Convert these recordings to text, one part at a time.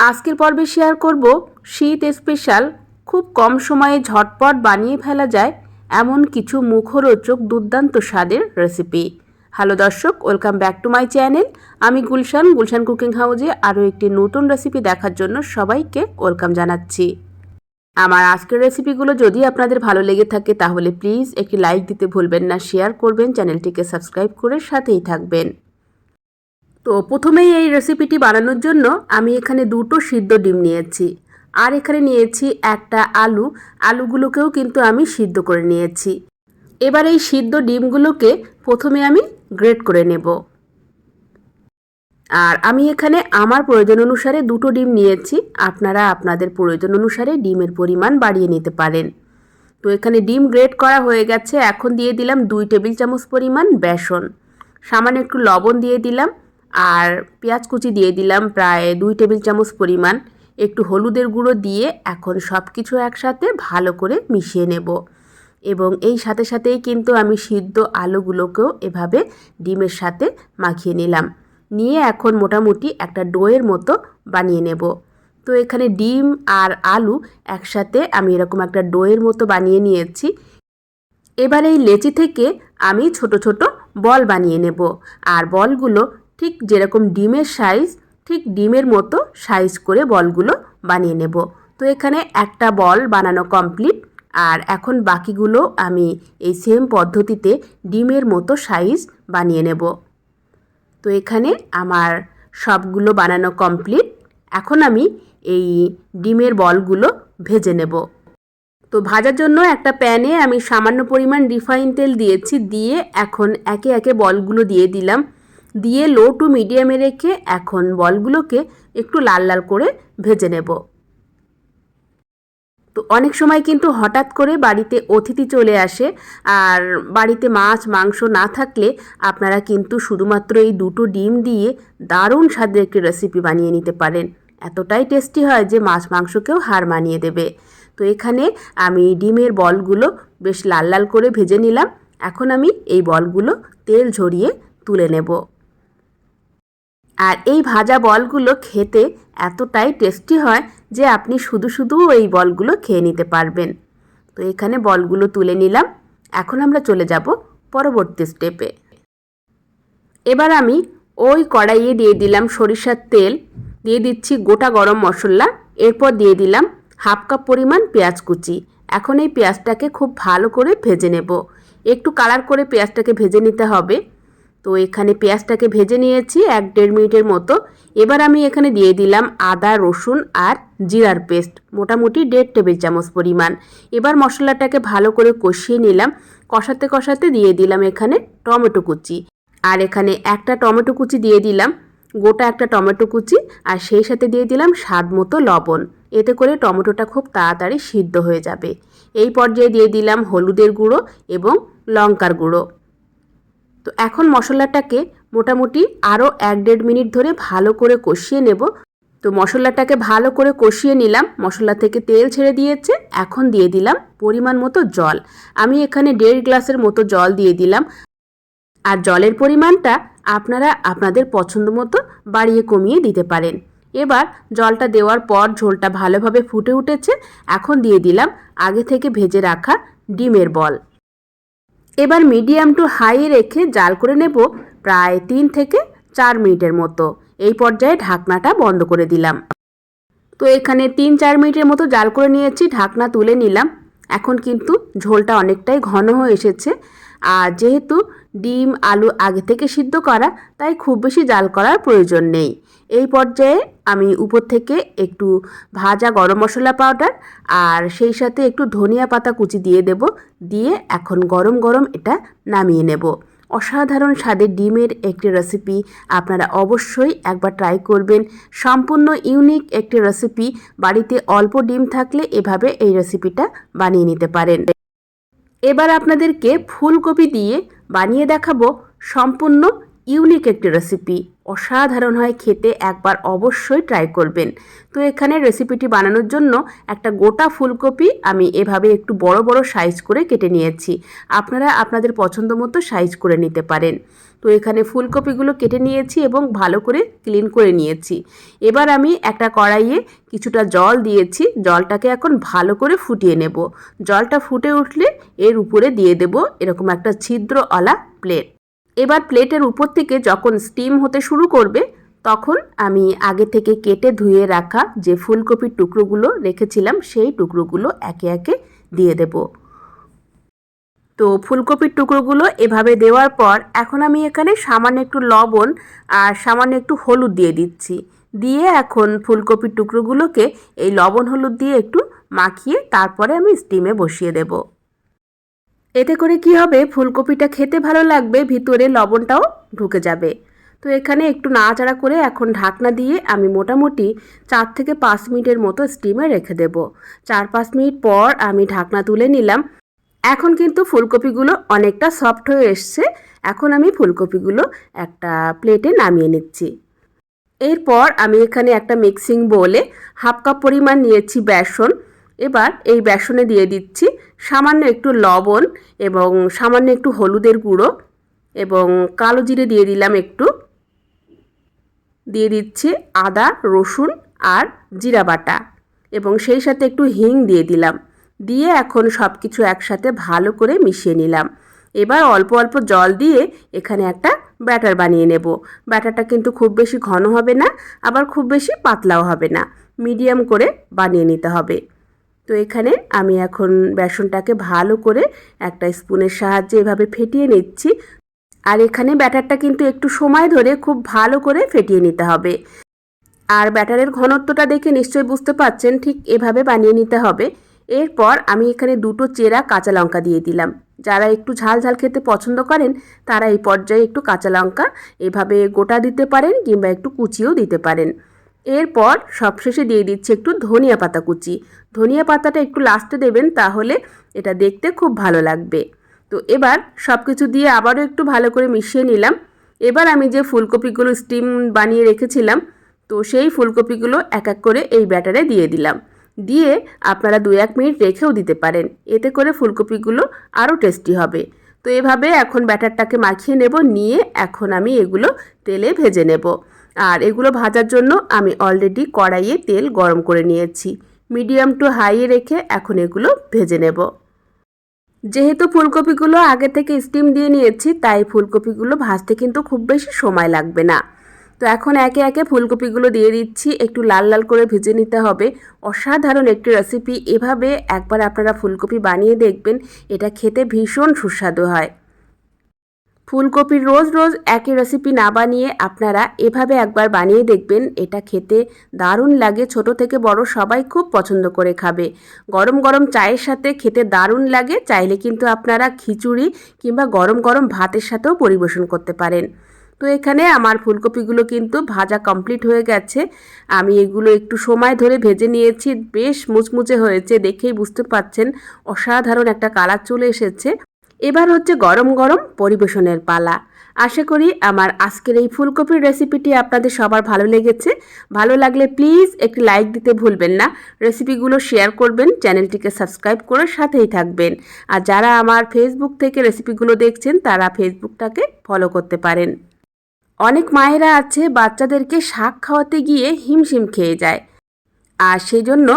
আজকের পর্বে শেয়ার করব শীত স্পেশাল খুব কম সময়ে ঝটপট বানিয়ে ফেলা যায় এমন কিছু মুখরোচক দুর্দান্ত স্বাদের রেসিপি হ্যালো দর্শক welcome back to my channel আমি গুলশান গুলশান কুকিং হাউজে আরও একটি নতুন রেসিপি দেখার জন্য সবাইকে ওয়েলকাম জানাচ্ছি। আমার আজকের রেসিপিগুলো যদি আপনাদের ভালো লেগে থাকে, তাহলে প্লিজ একটি লাইক দিতে ভুলবেন না শেয়ার করবেন চ্যানেলটিকে সাবস্ক্রাইব করে সাথেই থাকবেন। তো প্রথমেই এই রেসিপিটি বানানোর জন্য আমি এখানে দুটো সিদ্ধ ডিম নিয়েছি। আর এখানে নিয়েছি একটা আলু। আলুগুলোকেও কিন্তু আমি সিদ্ধ করে নিয়েছি। এবার এই সিদ্ধ ডিমগুলোকে প্রথমে আমি গ্রেট করে নেব। আর আমি এখানে আমার প্রয়োজন অনুসারে দুটো ডিম নিয়েছি। আপনারা আপনাদের প্রয়োজন অনুসারে ডিমের পরিমাণ বাড়িয়ে নিতে পারেন। তো এখানে ডিম গ্রেট করা হয়ে গেছে। এখন দিয়ে দিলাম দুই টেবিল চামচ পরিমাণ বেসন। সামান্য একটু লবণ দিয়ে দিলাম। আর পেঁয়াজ কুচি দিয়ে দিলাম প্রায় দুই টেবিল চামচ পরিমাণ। একটু হলুদের গুঁড়ো দিয়ে এখন সব কিছু একসাথে ভালো করে মিশিয়ে নেব। এবং এই সাথে সাথেই কিন্তু আমি সিদ্ধ আলুগুলোকেও এভাবে ডিমের সাথে মাখিয়ে নিলাম। নিয়ে এখন মোটামুটি একটা ডোয়ের মতো বানিয়ে নেব। তো এখানে ডিম আর আলু একসাথে আমি এরকম একটা ডোয়ের মতো বানিয়ে নিয়েছি। এবার এই লেচি থেকে আমি ছোট ছোট বল বানিয়ে নেব। আর বলগুলো ঠিক যেরকম ডিমের সাইজ ঠিক ডিমের মতো সাইজ করে বলগুলো বানিয়ে নেব। তো এখানে একটা বল বানানো কমপ্লিট আর এখন বাকিগুলো আমি এই সেম পদ্ধতিতে ডিমের মতো সাইজ বানিয়ে নেব। তো এখানে আমার সবগুলো বানানো কমপ্লিট এখন আমি এই ডিমের বলগুলো ভেজে নেব। তো ভাজার জন্য একটা প্যানে আমি সামান্য পরিমাণ রিফাইন তেল দিয়েছি, দিয়ে এখন একে একে বলগুলো দিয়ে দিলাম। দিয়ে লো টু মিডিয়ামে রেখে এখন বলগুলোকে একটু লাল লাল করে ভেজে নেব। তো অনেক সময় কিন্তু হঠাৎ করে বাড়িতে অতিথি চলে আসে আর বাড়িতে মাছ, মাংস না থাকলে আপনারা কিন্তু শুধুমাত্র এই দুটো ডিম দিয়ে দারুণ স্বাদের একটি রেসিপি বানিয়ে নিতে পারেন। এতটাই টেস্টি হয় যে মাছ, মাংসকেও হার মানিয়ে দেবে। তো এখানে আমি ডিমের বলগুলো বেশ লাল লাল করে ভেজে নিলাম। এখন আমি এই বলগুলো তেল ঝরিয়ে তুলে নেব। আর এই ভাজা বলগুলো খেতে এতটাই টেস্টি হয় যে আপনি শুধু শুধু এই বলগুলো খেয়ে নিতে পারবেন। তো এখানে বলগুলো তুলে নিলাম। এখন আমরা চলে যাব পরবর্তী স্টেপে এবার আমি ওই কড়াইয়ে দিয়ে দিলাম সরিষার তেল, দিয়ে দিচ্ছি গোটা গরম মশলা, এরপর দিয়ে দিলাম হাফ কাপ পরিমাণ পেঁয়াজ কুচি। এখন এই পেঁয়াজটাকে খুব ভালো করে ভেজে নেব। একটু কালার করে পেঁয়াজটাকে ভেজে নিতে হবে। তো এখানে পেঁয়াজটাকে ভেজে নিয়েছি এক দেড় মিনিটের মতো। এবার আমি এখানে দিয়ে দিলাম আদা, রসুন আর জিরার পেস্ট, মোটামুটি দেড় টেবিল চামচ পরিমাণ। এবার মশলাটাকে ভালো করে কষিয়ে নিলাম। কষাতে কষাতে দিয়ে দিলাম এখানে টমেটো কুচি। আর এখানে একটা টমেটো কুচি দিয়ে দিলাম, গোটা একটা টমেটো কুচি, আর সেই সাথে দিয়ে দিলাম স্বাদ মতো লবণ। এতে করে টমেটোটা খুব তাড়াতাড়ি সিদ্ধ হয়ে যাবে। এই পর্যায়ে দিয়ে দিলাম হলুদের গুঁড়ো এবং লঙ্কার গুঁড়ো। তো এখন মশলাটাকে মোটামুটি আরও এক দেড় মিনিট ধরে ভালো করে কষিয়ে নেব। তো মশলাটাকে ভালো করে কষিয়ে নিলাম। মশলা থেকে তেল ছেড়ে দিয়েছে। এখন দিয়ে দিলাম পরিমাণ মতো জল। আমি এখানে দেড় গ্লাসের মতো জল দিয়ে দিলাম। আর জলের পরিমাণটা আপনারা আপনাদের পছন্দ মতো বাড়িয়ে কমিয়ে দিতে পারেন। এবার জলটা দেওয়ার পর ঝোলটা ভালোভাবে ফুটে উঠেছে। এখন দিয়ে দিলাম আগে থেকে ভেজে রাখা ডিমের বল। এবার মিডিয়াম টু হাই রেখে জাল করে নেব প্রায় তিন থেকে চার মিনিটের মতো। এই পর্যায়ে ঢাকনাটা বন্ধ করে দিলাম। তো এখানে তিন চার মিনিটের মতো জাল করে নিয়েছি, ঢাকনা তুলে নিলাম। এখন কিন্তু ঝোলটা অনেকটাই ঘন হয়ে এসেছে। আর যেহেতু ডিম, আলু আগে থেকে সিদ্ধ করা, তাই খুব বেশি জাল করার প্রয়োজন নেই। এই পর্যায়ে আমি উপর থেকে একটু ভাজা গরম মশলা পাউডার আর সেই সাথে একটু ধনিয়া পাতা কুচি দিয়ে দেব। দিয়ে এখন গরম গরম এটা নামিয়ে নেব। অসাধারণ স্বাদের ডিমের একটি রেসিপি আপনারা অবশ্যই একবার ট্রাই করবেন। সম্পূর্ণ ইউনিক একটি রেসিপি বাড়িতে অল্প ডিম থাকলে এভাবে এই রেসিপিটা বানিয়ে নিতে পারেন। এবার আপনাদেরকে ফুলকপি দিয়ে বানিয়ে দেখাবো। সম্পূর্ণ ইউনিক একটি রেসিপি অসাধারণ হয় খেতে, একবার অবশ্যই ট্রাই করবেন। তো এখানে রেসিপিটি বানানোর জন্য একটা গোটা ফুলকপি আমি এভাবে একটু বড় বড় সাইজ করে কেটে নিয়েছি। আপনারা আপনাদের পছন্দ মতো সাইজ করে নিতে পারেন। তো এখানে ফুলকপিগুলো কেটে নিয়েছি এবং ভালো করে ক্লিন করে নিয়েছি। এবার আমি একটা কড়াইয়ে কিছুটা জল দিয়েছি। জলটাকে এখন ভালো করে ফুটিয়ে নেব। জলটা ফুটে উঠলে এর উপরে দিয়ে দেব এরকম একটা ছিদ্রওয়ালা প্লেট এবার প্লেটের উপর থেকে যখন স্টিম হতে শুরু করবে, তখন আমি আগে থেকে কেটে ধুয়ে রাখা যে ফুলকপির টুকরোগুলো রেখেছিলাম, সেই টুকরোগুলো একে একে দিয়ে দেব। তো ফুলকপির টুকরোগুলো এভাবে দেওয়ার পর, এখন আমি এখানে সামান্য একটু লবণ আর সামান্য একটু হলুদ দিয়ে দিচ্ছি। দিয়ে এখন ফুলকপির টুকরোগুলোকে এই লবণ হলুদ দিয়ে একটু মাখিয়ে তারপরে আমি স্টিমে বসিয়ে দেবো। এতে করে কি হবে? ফুলকপিটা খেতে ভালো লাগবে, ভিতরে লবণটাও ঢুকে যাবে। তো এখানে একটু নাড়াচাড়া করে এখন ঢাকনা দিয়ে আমি মোটামুটি চার থেকে পাঁচ মিনিটের মতো স্টিমে রেখে দেব। চার পাঁচ মিনিট পর আমি ঢাকনা তুলে নিলাম। এখন কিন্তু ফুলকপিগুলো অনেকটা সফট হয়ে এসছে। এখন আমি ফুলকপিগুলো একটা প্লেটে নামিয়ে নিচ্ছি। এরপর আমি এখানে একটা মিক্সিং বোলে হাফ কাপ পরিমাণ নিয়েছি বেসন। এবার এই বেসনে দিয়ে দিচ্ছি সামান্য একটু লবণ এবং সামান্য একটু হলুদের গুঁড়ো এবং কালো জিরে দিয়ে দিলাম একটু। দিয়ে দিচ্ছি আদা, রসুন আর জিরা বাটা এবং সেই সাথে একটু হিং দিয়ে দিলাম। দিয়ে এখন সব কিছু একসাথে ভালো করে মিশিয়ে নিলাম। এবার অল্প অল্প জল দিয়ে এখানে একটা ব্যাটার বানিয়ে নেব। ব্যাটারটা কিন্তু খুব বেশি ঘন হবে না, আবার খুব বেশি পাতলাও হবে না। মিডিয়াম করে বানিয়ে নিতে হবে। তো এখানে আমি এখন বেসনটাকে ভালো করে একটা স্পুনের সাহায্যে এভাবে ফেটিয়ে নিচ্ছি। আর এখানে ব্যাটারটা কিন্তু একটু সময় ধরে খুব ভালো করে ফেটিয়ে নিতে হবে। আর ব্যাটারের ঘনত্বটা দেখে নিশ্চয়ই বুঝতে পাচ্ছেন ঠিক এভাবে বানিয়ে নিতে হবে। এরপর আমি এখানে দুটো চেরা কাঁচা লঙ্কা দিয়ে দিলাম। যারা একটু ঝাল ঝাল খেতে পছন্দ করেন, তারা এই পর্যায়ে একটু কাঁচা লঙ্কা এভাবে গোটা দিতে পারেন কিংবা একটু কুচিও দিতে পারেন। এরপর সবশেষে দিয়ে দিচ্ছি একটু ধনিয়া পাতা কুচি। ধনিয়া পাতাটা একটু লাস্টে দেবেন তাহলে এটা দেখতে খুব ভালো লাগবে। তো এবার সব কিছু দিয়ে আবারও একটু ভালো করে মিশিয়ে নিলাম। এবার আমি যে ফুলকপিগুলো স্টিম বানিয়ে রেখেছিলাম, তো সেই ফুলকপিগুলো এক এক করে এই ব্যাটারে দিয়ে দিলাম। দিয়ে আপনারা দু এক মিনিট রেখেও দিতে পারেন, এতে করে ফুলকপিগুলো আরও টেস্টি হবে। তো এভাবে এখন ব্যাটারটাকে মাখিয়ে নেব, নিয়ে এখন আমি এগুলো তেলে ভেজে নেব। আর এগুলো ভাজার জন্য আমি অলরেডি কড়াইয়ে তেল গরম করে নিয়েছি। মিডিয়াম টু হাইয়ে রেখে এখন এগুলো ভেজে নেব। যেহেতু ফুলকপিগুলো আগে থেকে স্টিম দিয়ে নিয়েছি, তাই ফুলকপিগুলো ভাজতে কিন্তু খুব বেশি সময় লাগবে না। তো এখন একে একে ফুলকপিগুলো দিয়ে দিচ্ছি, একটু লাল লাল করে ভেজে নিতে হবে। অসাধারণ একটি রেসিপি এভাবে একবার আপনারা ফুলকপি বানিয়ে দেখবেন, এটা খেতে ভীষণ সুস্বাদু হয়। ফুলকপির রোজ রোজ একই রেসিপি না বানিয়ে আপনারা এভাবে একবার বানিয়ে দেখবেন। এটা খেতে দারুণ লাগে। ছোট থেকে বড় সবাই খুব পছন্দ করে খাবে। গরম গরম চায়ের সাথে খেতে দারুণ লাগে। চাইলে কিন্তু আপনারা খিচুড়ি কিংবা গরম গরম ভাতের সাথেও পরিবেশন করতে পারেন। তো এখানে আমার ফুলকপিগুলো কিন্তু ভাজা কমপ্লিট হয়ে গেছে। আমি এগুলো একটু সময় ধরে ভেজে নিয়েছি। বেশ মুচমুচে হয়েছে দেখেই বুঝতে পাচ্ছেন অসাধারণ একটা কালার চলে এসেছে। এবার হচ্ছে গরম গরম পরিবেশনের পালা। আশা করি আমার আজকের এই ফুলকপির রেসিপিটি আপনাদের সবার ভালো লেগেছে। ভালো লাগলে প্লিজ একটি লাইক দিতে ভুলবেন না। রেসিপিগুলো শেয়ার করবেন, চ্যানেলটিকে সাবস্ক্রাইব করে সাথেই থাকবেন। আর যারা আমার ফেসবুক থেকে রেসিপিগুলো দেখছেন, তারা ফেসবুকটাকে ফলো করতে পারেন। অনেক মায়েরা আছে, বাচ্চাদেরকে শাক খাওয়াতে গিয়ে হিমশিম খেয়ে যায়। আর সেই জন্য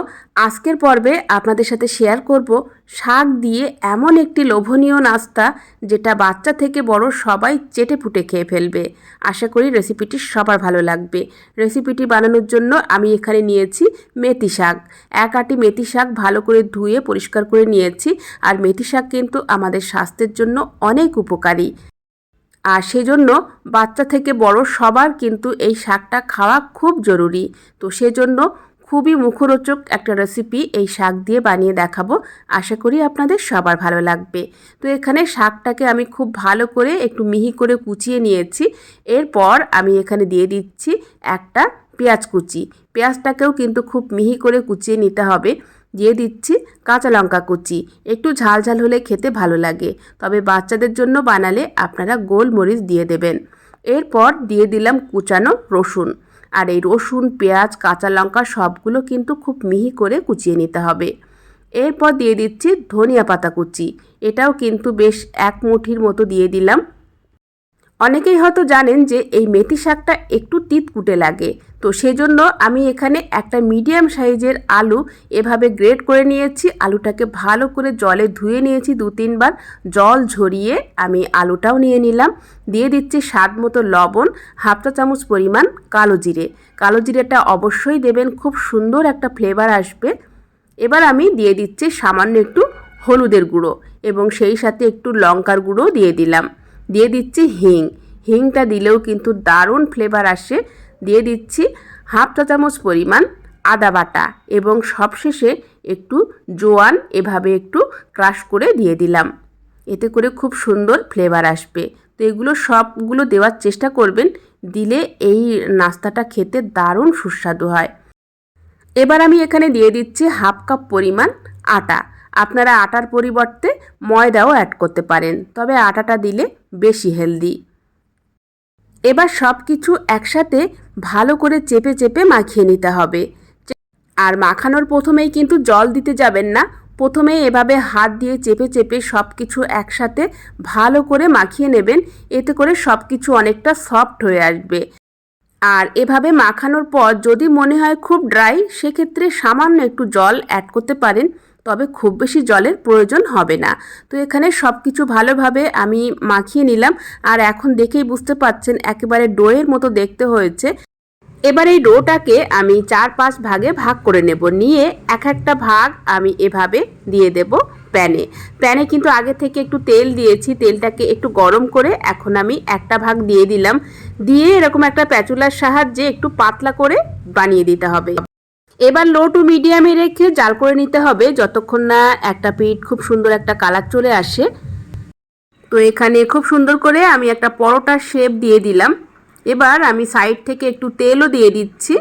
আজকের পর্বে আপনাদের সাথে শেয়ার করব শাক দিয়ে এমন একটি লোভনীয় নাস্তা যেটা বাচ্চা থেকে বড় সবাই চেটে ফুটে খেয়ে ফেলবে। আশা করি রেসিপিটি সবার ভালো লাগবে। রেসিপিটি বানানোর জন্য আমি এখানে নিয়েছি মেথি শাক। এক আটি মেথি শাক ভালো করে ধুয়ে পরিষ্কার করে নিয়েছি আর মেথি শাক কিন্তু আমাদের স্বাস্থ্যের জন্য অনেক উপকারী। আর সেজন্য বাচ্চা থেকে বড় সবার কিন্তু এই শাকটা খাওয়া খুব জরুরি। তো সেজন্য খুবই মুখরোচক একটা রেসিপি এই শাক দিয়ে বানিয়ে দেখাবো। আশা করি আপনাদের সবার ভালো লাগবে। তো এখানে শাকটাকে আমি খুব ভালো করে একটু মিহি করে কুচিয়ে নিয়েছি। এরপর আমি এখানে দিয়ে দিচ্ছি একটা পেঁয়াজ কুচি। পেঁয়াজটাকেও কিন্তু খুব মিহি করে কুচিয়ে নিতে হবে। দিয়ে দিচ্ছি কাঁচা লঙ্কা কুচি। একটু ঝাল ঝাল হলে খেতে ভালো লাগে। তবে বাচ্চাদের জন্য বানালে আপনারা গোলমরিচ দিয়ে দেবেন। এরপর দিয়ে দিলাম কুচানো রসুন। আর এই রসুন, পেঁয়াজ, কাঁচা লঙ্কা সবগুলো কিন্তু খুব মিহি করে কুচিয়ে নিতে হবে। এরপর দিয়ে দিচ্ছি ধনিয়া পাতা কুচি। এটাও কিন্তু বেশ এক মুঠির মতো দিয়ে দিলাম। অনেকেই হয়তো জানেন যে এই মেথি শাকটা একটু তিতকুটে লাগে। তো সেজন্য আমি এখানে একটা মিডিয়াম সাইজের আলু এভাবে গ্রেট করে নিয়েছি। আলুটাকে ভালো করে জলে ধুয়ে নিয়েছি দু তিনবার। জল ঝরিয়ে আমি আলুটাও নিয়ে নিলাম। দিয়ে দিচ্ছি স্বাদ মতো লবণ, হাফ চা চামচ পরিমাণ কালো জিরে। কালো জিরেটা অবশ্যই দেবেন, খুব সুন্দর একটা ফ্লেভার আসবে। এবার আমি দিয়ে দিচ্ছি সামান্য একটু হলুদের গুঁড়ো এবং সেই সাথে একটু লঙ্কার গুঁড়ো দিয়ে দিলাম। দিয়ে দিচ্ছি হিং। হিংটা দিলেও কিন্তু দারুণ ফ্লেভার আসে। দিয়ে দিচ্ছি হাফ চা চামচ পরিমাণ আদা বাটা এবং সবশেষে একটু জোয়ান এভাবে একটু ক্রাশ করে দিয়ে দিলাম। এতে করে খুব সুন্দর ফ্লেভার আসবে। তো এগুলো সবগুলো দেওয়ার চেষ্টা করবেন, দিলে এই নাস্তাটা খেতে দারুণ সুস্বাদু হয়। এবার আমি এখানে দিয়ে দিচ্ছি হাফ কাপ পরিমাণ আটা। আপনারা আটার পরিবর্তে ময়দাও অ্যাড করতে পারেন, তবে আটাটা দিলে বেশি হেলদি। এবার সব কিছু একসাথে ভালো করে চেপে চেপে মাখিয়ে নিতে হবে। আর মাখানোর প্রথমেই কিন্তু জল দিতে যাবেন না। প্রথমে এভাবে হাত দিয়ে চেপে চেপে সব কিছু একসাথে ভালো করে মাখিয়ে নেবেন। এতে করে সব কিছু অনেকটা সফট হয়ে আসবে। আর এভাবে মাখানোর পর যদি মনে হয় খুব ড্রাই, সেক্ষেত্রে সামান্য একটু জল অ্যাড করতে পারেন। তবে খুব বেশি জলের প্রয়োজন হবে না। তো এখানে সব কিছু ভালোভাবে আমি মাখিয়ে নিলাম। আর এখন দেখেই বুঝতে পাচ্ছেন একেবারে ডোয়ের মতো দেখতে হয়েছে। এবার এই ডোটাকে আমি চার পাঁচ ভাগে ভাগ করে নেব। নিয়ে এক একটা ভাগ আমি এভাবে দিয়ে দেব প্যানে। প্যানে কিন্তু আগে থেকে একটু তেল দিয়েছি। তেলটাকে একটু গরম করে এখন আমি একটা ভাগ দিয়ে দিলাম। দিয়ে এরকম একটা প্যাচুলার সাহায্যে একটু পাতলা করে বানিয়ে দিতে হবে। এবার লো টু মিডিয়ামে রেখে জাল করে নিতে হবে যতক্ষণ না একটা পিঠ খুব সুন্দর একটা কালার চলে আসে। তো এখানে খুব সুন্দর করে আমি একটা পরোটার শেপ দিয়ে দিলাম। এবার আমি সাইড থেকে একটু তেলও দিয়ে দিচ্ছি।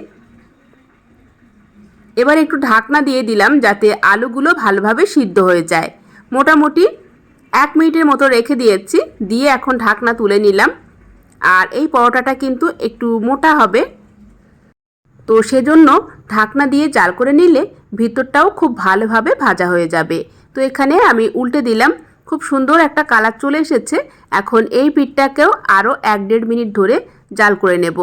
এবার একটু ঢাকনা দিয়ে দিলাম যাতে আলুগুলো ভালোভাবে সিদ্ধ হয়ে যায়। মোটামুটি এক মিনিটের মতো রেখে দিয়েছি, দিয়ে এখন ঢাকনা তুলে নিলাম। আর এই পরোটাটা কিন্তু একটু মোটা হবে। তো সেজন্য ঢাকনা দিয়ে জাল করে নিলে ভিতরটাও খুব ভালোভাবে ভাজা হয়ে যাবে। তো এখানে আমি উল্টে দিলাম। খুব সুন্দর একটা কালার চলে এসেছে। এখন এই পিঠটাকেও আরও এক দেড় মিনিট ধরে জাল করে নেব।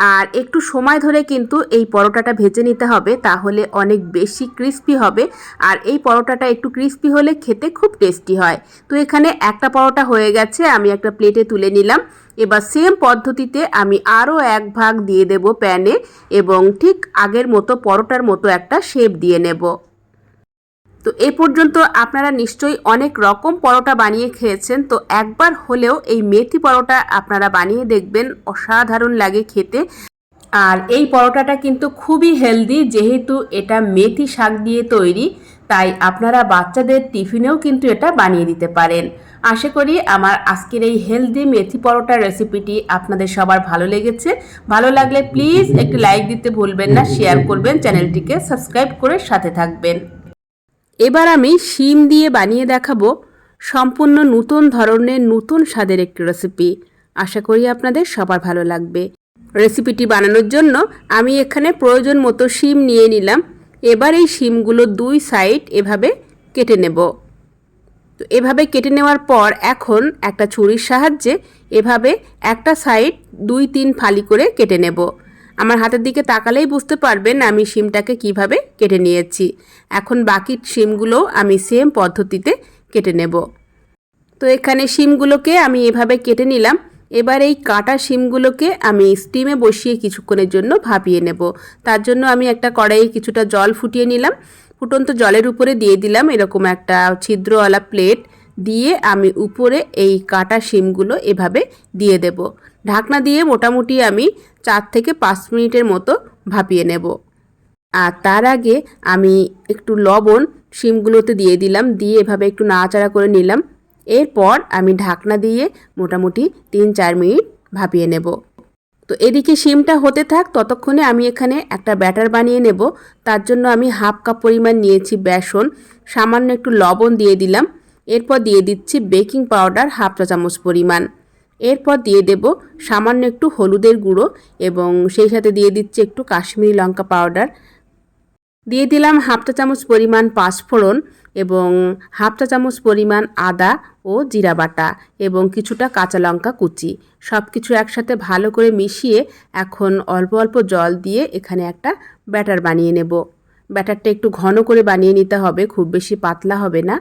আর একটু সময় ধরে কিন্তু এই পরোটাটা ভেজে নিতে হবে, তাহলে অনেক বেশি ক্রিস্পি হবে। আর এই পরোটাটা একটু ক্রিস্পি হলে খেতে খুব টেস্টি হয়। তো এখানে একটা পরোটা হয়ে গেছে, আমি একটা প্লেটে তুলে নিলাম। এবার সেম পদ্ধতিতে আমি আরও এক ভাগ দিয়ে দেব প্যানে এবং ঠিক আগের মতো পরোটার মতো একটা শেপ দিয়ে নেব। তো এ পর্যন্ত আপনারা নিশ্চয়ই অনেক রকম পরোটা বানিয়ে খেয়েছেন। তো একবার হলেও এই মেথি পরোটা আপনারা বানিয়ে দেখবেন, অসাধারণ লাগে খেতে। আর এই পরোটাটা কিন্তু খুবই হেলদি, যেহেতু এটা মেথি শাক দিয়ে তৈরি, তাই আপনারা বাচ্চাদের টিফিনেও কিন্তু এটা বানিয়ে দিতে পারেন। আশা করি আমার আজকের এই হেলদি মেথি পরোটার রেসিপিটি আপনাদের সবার ভালো লেগেছে। ভালো লাগলে প্লিজ একটি লাইক দিতে ভুলবেন না, শেয়ার করবেন, চ্যানেলটিকে সাবস্ক্রাইব করে সাথে থাকবেন। এবার আমি শিম দিয়ে বানিয়ে দেখাবো সম্পূর্ণ নতুন ধরনের নতুন স্বাদের একটি রেসিপি আশা করি আপনাদের সবার ভালো লাগবে। রেসিপিটি বানানোর জন্য আমি এখানে প্রয়োজন মতো শিম নিয়ে নিলাম। এবার এই শিমগুলো দুই সাইড এভাবে কেটে নেব। তো এভাবে কেটে নেওয়ার পর এখন একটা ছুরির সাহায্যে এভাবে একটা সাইড দুই তিন ফালি করে কেটে নেব। আমার হাতের দিকে তাকালেই বুঝতে পারবেন আমি শিমটাকে কীভাবে কেটে নিয়েছি। এখন বাকি শিমগুলো আমি সেম পদ্ধতিতে কেটে নেব। তো এখানে শিমগুলোকে আমি এভাবে কেটে নিলাম। এবার এই কাটা শিমগুলোকে আমি স্টিমে বসিয়ে কিছুক্ষণের জন্য ভাপিয়ে নেব। তার জন্য আমি একটা কড়াইয়ে কিছুটা জল ফুটিয়ে নিলাম। ফুটন্ত জলের উপরে দিয়ে দিলাম এরকম একটা ছিদ্রওয়ালা প্লেট দিয়ে আমি উপরে এই কাটা শিমগুলো এভাবে দিয়ে দেব। ঢাকনা দিয়ে মোটামুটি আমি চার থেকে পাঁচ মিনিটের মতো ভাপিয়ে নেব। আর তার আগে আমি একটু লবণ শিমগুলোতে দিয়ে দিলাম, দিয়ে এভাবে একটু নাড়াচাড়া করে নিলাম। এরপর আমি ঢাকনা দিয়ে মোটামুটি তিন চার মিনিট ভাপিয়ে নেব। তো এদিকে শিমটা হতে থাক, ততক্ষণে আমি এখানে একটা ব্যাটার বানিয়ে নেব। তার জন্য আমি হাফ কাপ পরিমাণ নিয়েছি বেসন, সামান্য একটু লবণ দিয়ে দিলাম। এরপর দিয়ে দিচ্ছি বেকিং পাউডার হাফ চা চামচ পরিমাণ। এরপর দিয়ে দেব সামান্য একটু হলুদের গুঁড়ো এবং সেই সাথে দিয়ে দিচ্ছি একটু কাশ্মীরি লঙ্কা পাউডার। দিয়ে দিলাম হাফ চা চামচ পরিমাণ পাঁচফোড়ন এবং হাফ চা চামচ পরিমাণ আদা ও জিরা বাটা এবং কিছুটা কাঁচা লঙ্কা কুচি। সব কিছু একসাথে ভালো করে মিশিয়ে এখন অল্প অল্প জল দিয়ে এখানে একটা ব্যাটার বানিয়ে নেব। ব্যাটারটা একটু ঘন করে বানিয়ে নিতে হবে, খুব বেশি পাতলা হবে না।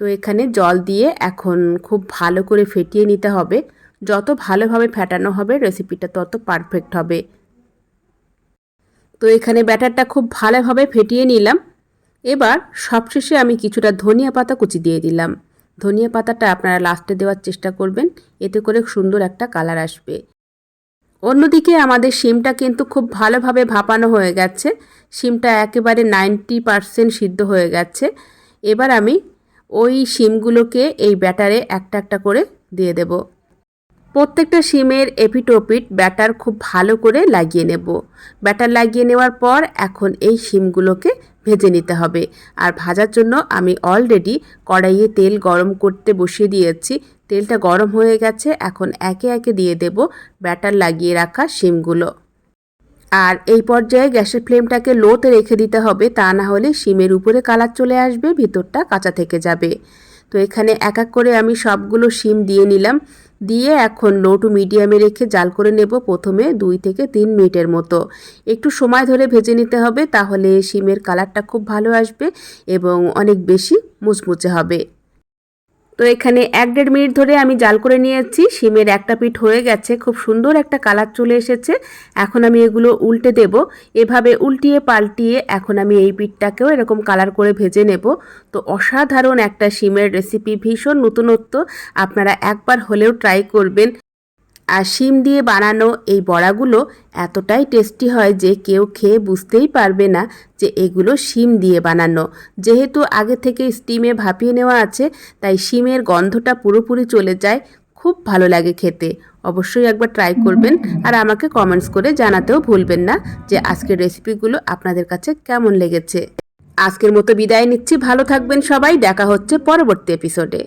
তো এখানে জল দিয়ে এখন খুব ভালো করে ফেটিয়ে নিতে হবে। যত ভালোভাবে ফেটানো হবে রেসিপিটা তত পারফেক্ট হবে। তো এখানে ব্যাটারটা খুব ভালোভাবে ফেটিয়ে নিলাম। এবার সবশেষে আমি কিছুটা ধনিয়া পাতা কুচি দিয়ে দিলাম। ধনিয়া পাতাটা আপনারা লাস্টে দেওয়ার চেষ্টা করবেন, এতে করে সুন্দর একটা কালার আসবে। অন্যদিকে আমাদের শিমটা কিন্তু খুব ভালোভাবে ভাপানো হয়ে গেছে। শিমটা একেবারে নাইনটি পারসেন্ট সিদ্ধ হয়ে গেছে। এবার আমি ওই শিমগুলোকে এই ব্যাটারে একটা একটা করে দিয়ে দেব। প্রত্যেকটা শিমের এপিটোপিট ব্যাটার খুব ভালো করে লাগিয়ে নেব। ব্যাটার লাগিয়ে নেওয়ার পর এখন এই শিমগুলোকে ভেজে নিতে হবে। আর ভাজার জন্য আমি অলরেডি কড়াইয়ে তেল গরম করতে বসিয়ে দিয়েছি। তেলটা গরম হয়ে গেছে, এখন একে একে দিয়ে দেব ব্যাটার লাগিয়ে রাখা শিমগুলো। আর এই পর্যায়ে গ্যাসের ফ্লেমটাকে লোতে রেখে দিতে হবে, তা না হলে শিমের উপরে কালার চলে আসবে, ভিতরটা কাঁচা থেকে যাবে। তো এখানে এক এক করে আমি সবগুলো শিম দিয়ে নিলাম। দিয়ে এখন লো টু মিডিয়ামে রেখে জাল করে নেব প্রথমে দুই থেকে তিন মিনিটের মতো। একটু সময় ধরে ভেজে নিতে হবে, তাহলে শিমের কালারটা খুব ভালো আসবে এবং অনেক বেশি মুচমুচে হবে। তো এখানে এক দেড় মিনিট ধরে আমি জাল করে নিয়েছি, শিমের একটা পিঠ হয়ে গেছে, খুব সুন্দর একটা কালার চলে এসেছে, এখন আমি এগুলো উল্টে দেব, এভাবে উল্টিয়ে পাল্টিয়ে এখন আমি এই পিঠটাকেও এরকম কালার করে ভেজে নেব। তো অসাধারণ একটা শিমের রেসিপি ভীষণ নতুনত্ব, আপনারা একবার হলেও ট্রাই করবেন। আর শিম দিয়ে বানানো এই বড়াগুলো এতটাই টেস্টি হয় যে কেউ খেয়ে বুঝতেই পারবে না যে এগুলো শিম দিয়ে বানানো। যেহেতু আগে থেকে স্টিমে ভাপিয়ে নেওয়া আছে, তাই শিমের গন্ধটা পুরোপুরি চলে যায়, খুব ভালো লাগে খেতে। অবশ্যই একবার ট্রাই করবেন আর আমাকে কমেন্টস করে জানাতেও ভুলবেন না যে আজকের রেসিপিগুলো আপনাদের কাছে কেমন লেগেছে। আজকের মতো বিদায় নিচ্ছি, ভালো থাকবেন সবাই, দেখা হচ্ছে পরবর্তী এপিসোডে